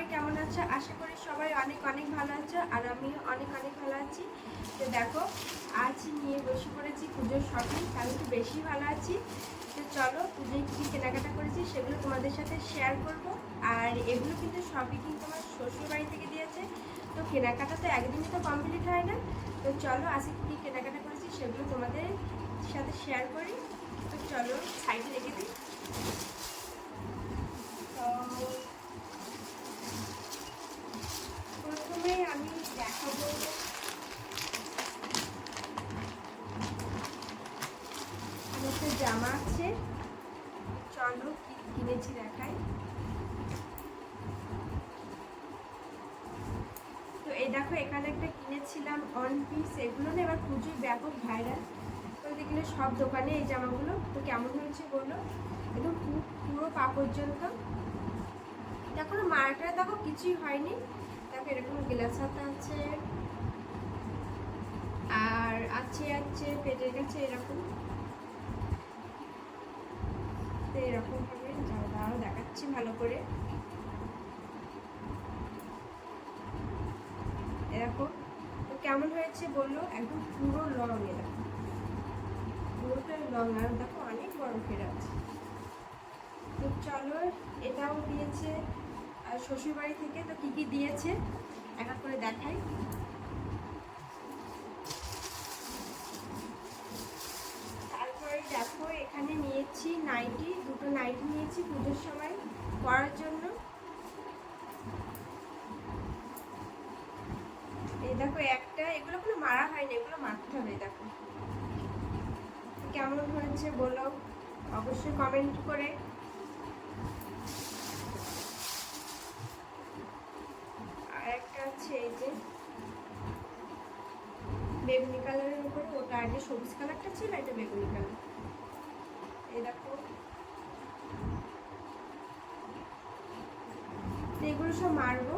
সবাই কেমন আছো? আশা করি সবাই অনেক অনেক ভালো আছো আর আমি অনেক অনেক ভালো আছি। তো দেখো, আজ নিয়ে বসে পড়েছি পুজোর শপিং আমি একটু বেশি ভালো আছি। তো চলো, পুজোয় কী কেনাকাটা করেছি সেগুলো তোমাদের সাথে শেয়ার করব। আর এগুলো কিন্তু সবই কিন্তু আমার শ্বশুর বাড়ি থেকে দিয়েছে। তো কেনাকাটা তো একদিনে তো কমপ্লিট হয় না। তো চলো আজকে কী কেনাকাটা করেছি সেগুলো তোমাদের সাথে শেয়ার করি তো চলো সাইডে রেখে দিই তো প্রথমে আমি দেখাবো আমার একটা জামা আছে। চলো কি কিনেছি দেখাই। তো এই দেখো, এখানে একটা কিনেছিলাম অন পিস এগুলো না এবার প্রচুর ব্যাপক ভাইরাল তো দেখলে সব দোকানে এই জামাগুলো। তো কেমন হয়েছে বলল একদম পুরো পা পর্যন্ত দেখো না মার্কটা দেখো কিছুই হয়নি। দেখো, এরকম গ্লাস হাতা আছে। আর আছে আছে পেটের কাছে এরকম। তো এরকম ভাবে দাঁড়াও, দেখাচ্ছি ভালো করে। এরকম। তো কেমন হয়েছে বলল? একদম পুরো লং এরকম। পুরোটাই লং আর দেখো, অনেক বড় ফের আছে। তো চলো, এটাও দিয়েছে। শ্বশুরবাড়ি থেকে তো কী কী দিয়েছে? এক করে দেখাই। তারপরে দেখো, এখানে নিয়েছি নাইটি। নাইটি নিয়েছি পুজোর সময় পরার জন্য। এই দেখো একটা, এগুলো কোনো মারা হয়নি, এগুলো মারতে হবে দেখো। কেমন হয়েছে বলো, অবশ্যই কমেন্ট করে। আর একটা বেগুনি কালারের উপরে, ওটা আগে সবুজ কালারটা ছিল, এটা বেগুনি কালার এই দেখো তো এগুলো সব মারবো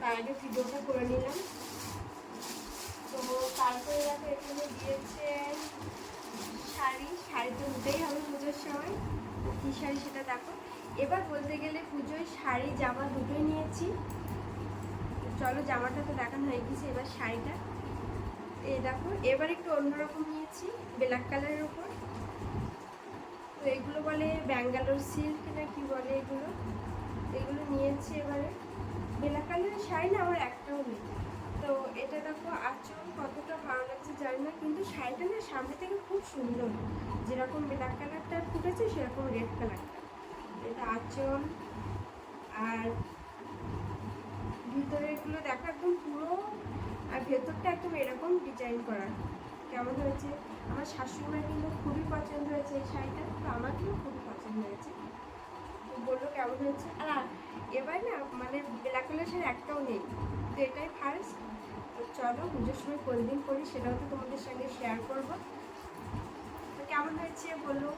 তার আগে ভিডিওটা করে নিলাম। তো তারপরে দেখো, এখানে দিয়েছে শাড়ি। শাড়ি তো নিতেই হবে পুজোর সময়। কী শাড়ি সেটা দেখো। এবার বলতে গেলে পুজোয় শাড়ি, জামা দুটোই নিয়েছি। চলো জামাটা তো দেখানো হয়ে গেছে, এবার শাড়িটা। এই দেখো, এবার একটু অন্যরকম নিয়েছি ব্ল্যাক কালারের উপর। তো এগুলো বলে ব্যাঙ্গালোর সিল্ক না কি বলে এগুলো? এগুলো নিয়েছি এবারে। ব্ল্যাক কালারের শাড়ি না আমার একটাও নেই। তো এটা দেখো আঁচল কতটা ভালো লাগছে জানি না, কিন্তু শাড়িটা না সামনে থেকে খুব সুন্দর। যেরকম ব্ল্যাক কালারটা ফুটেছে, সেরকম রেড কালারটা এটা আঁচল আর ভিতরেরগুলো দেখো একদম পুরো আর ভেতরটা একদম এরকম ডিজাইন করা। কেমন হয়েছে? আমার শাশুড়িমার কিন্তু খুবই পছন্দ হয়েছে এই শাড়িটা, তো আমাকেও খুবই পছন্দ হয়েছে। বলল, কেমন হয়েছে? আর এবার না মানে ব্ল্যাক কালার একটাও নেই। তো এটাই ফার্স্ট তো চলো, পুজোর সময় কোন দিন করি সেটাও তো তোমাদের সঙ্গে শেয়ার করব। তো কেমন হয়েছে বলো?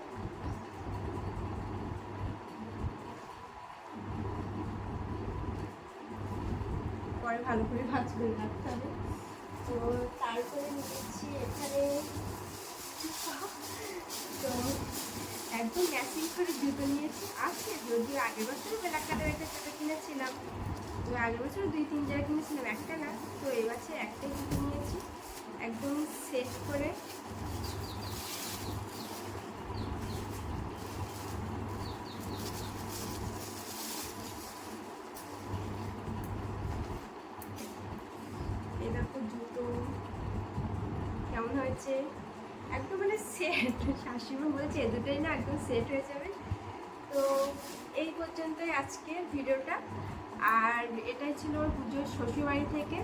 পরে ভালো করে ভাজ করে রাখতে হবে তো তারপরে নিয়েছি এখানে তো একদম ম্যাচিং করে জুতো নিয়েছি। আছে যদিও আগের বছর ব্ল্যাক কালার একটা জুতো কিনেছিলাম আগের বছর দুই, তিন জায়গায় কিনেছিলাম, একটা না, তো এই বছর একটাই জুতো নিয়েছি, একদম সেট করে। জুতো, কেমন হয়েছে? একদম মানে সেট শাশুড়ি বলছে, এ দুটোই না একদম সেট হয়ে যাবে। তো এই পর্যন্তই আজকের ভিডিওটা। আর এটাই ছিল ওর পুজোর শ্বশুরবাড়ি থেকে।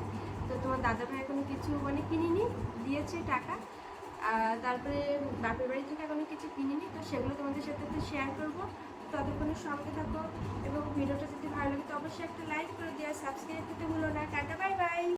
তো তোমার দাদা ভাই কোনো কিছু মানে কিনিনি, দিয়েছে টাকা। তারপরে বাপের বাড়ি থেকে এখনও কিছু কিনিনি, তো সেগুলো তোমাদের সাথে তো শেয়ার করব। ততক্ষণে সঙ্গে থাকো এবং ভিডিওটা যদি ভালো লাগে তো অবশ্যই একটা লাইক করে দেওয়া সাবস্ক্রাইব করতে ভুলো না। Tata bye bye